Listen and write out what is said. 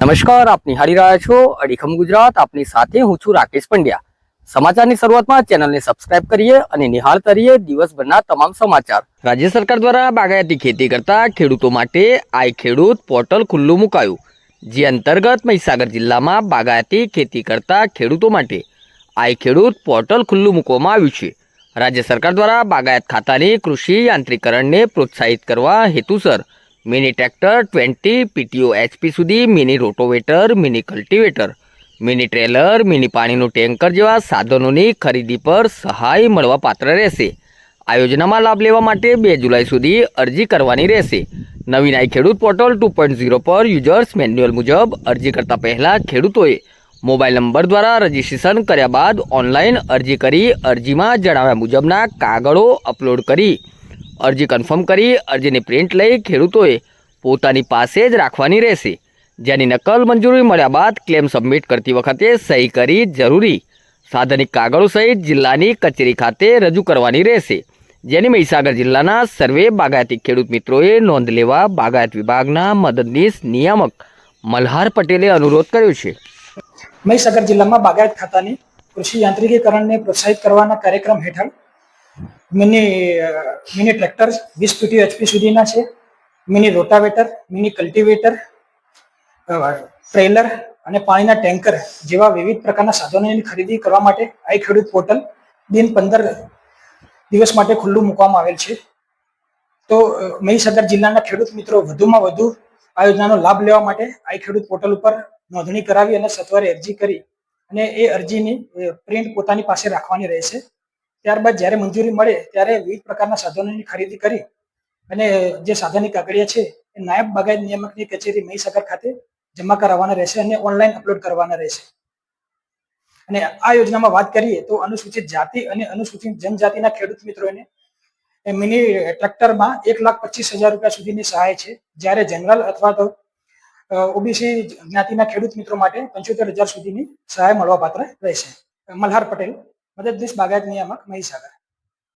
નમસ્કાર આપ નિહાળી રહ્યા છો અડીખમ ગુજરાત. આપની સાથે હું છું રાકેશ પંડ્યા. સમાચારની શરૂઆતમાં ચેનલને સબસ્ક્રાઇબ કરીએ અને નિહાળતા રહીએ દિવસભરના તમામ સમાચાર. રાજ્ય સરકાર દ્વારા બાગાયતી ખેતી કરતા ખેડૂતો માટે આઈ ખેડૂત પોર્ટલ ખુલ્લું મુકાયું. જે અંતર્ગત મહીસાગર જિલ્લામાં બાગાયતી ખેતી કરતા ખેડૂતો માટે આઈ ખેડૂત પોર્ટલ ખુલ્લું મૂકવામાં આવ્યું છે. રાજ્ય સરકાર દ્વારા બાગાયત ખાતાની કૃષિ યાંત્રિકરણને પ્રોત્સાહિત કરવા હેતુસર mini tractor twenty PTO HP સુધી, mini rotavator, mini cultivator, mini trailer, mini પાણીનું ટેન્કર જેવા સાધનોની ખરીદી પર સહાય મળવાપાત્ર રહેશે. આ યોજનામાં લાભ લેવા માટે બે જુલાઈ સુધી અરજી કરવાની રહેશે. નવીન I Khedut portal two point zero પર યુઝર્સ મેન્યુઅલ મુજબ અરજી કરતા પહેલાં ખેડૂતોએ મોબાઈલ નંબર દ્વારા રજીસ્ટ્રેશન કર્યા બાદ ઓનલાઈન અરજી કરી અરજીમાં જણાવ્યા મુજબના કાગળો અપલોડ કરી અરજી કન્ફર્મ કરી અરજીની પ્રિન્ટ લઈ ખેડૂતોએ પોતાની પાસે જ રાખવાની રહેશે. જેની નકલ મંજૂરી મળ્યા બાદ ક્લેમ સબમિટ કરતી વખતે સહી કરી જરૂરી. સાધનિક કાગળો સહિત જિલ્લાની કચેરી ખાતે રજૂ કરવાની રહેશે. જેની મહીસાગર જિલ્લાના સર્વે બાગાયતી ખેડૂત મિત્રોએ નોંધ લેવા બાગાયત વિભાગના મદદનીશ નિયામક મલ્હાર પટેલે અનુરોધ કર્યો છે. મહીસાગર જિલ્લામાં બાગાયત ખાતાની કૃષિ યાંત્રિકીકરણને પ્રોત્સાહિત કરવાના કાર્યક્રમ હેઠળ મિની મિની ટ્રેક્ટર વીસ પીટી એચપી સુધીના છે. Mini rotavator, mini cultivator trailer અને પાણીના ટેન્કર જેવા વિવિધ પ્રકારના સાધનોની ખરીદી કરવા માટે આઈ ખેડૂત પોર્ટલ દિન પંદર દિવસ માટે ખુલ્લું મૂકવામાં આવેલ છે. તો મહીસાગર જિલ્લાના ખેડૂત મિત્રો, વધુમાં વધુ આ યોજનાનો લાભ લેવા માટે આઈ ખેડૂત પોર્ટલ ઉપર નોંધણી કરાવી અને સત્વરે અરજી કરી અને એ અરજીની પ્રિન્ટ પોતાની પાસે રાખવાની રહેશે. ત્યારબાદ જ્યારે મંજૂરી મળે ત્યારે વિવિધ પ્રકારના સાધનોની ખરીદી કરી અને જે સાધનની કાગળિયા છે એ નાયબ બાગાયત નિયામકની કચેરી મહીસાગર ખાતે જમા કરાવવાના રહેશે અને ઓનલાઈન અપલોડ કરવાના રહેશે. અને આ યોજનામાં વાત કરીએ તો અનુસૂચિત જાતિ અને અનુસૂચિત જનજાતિના ખેડૂત મિત્રોને મિની ટ્રેક્ટરમાં એક લાખ પચીસ હજાર રૂપિયા સુધીની સહાય છે. જ્યારે જનરલ અથવા તો ઓબીસી જ્ઞાતિના ખેડૂત મિત્રો માટે પંચોતેર હજાર સુધીની સહાય મળવાપાત્ર રહેશે. મલ્હાર પટેલ. મદદનીશ બાગાયત નિયામક મહીસાગર.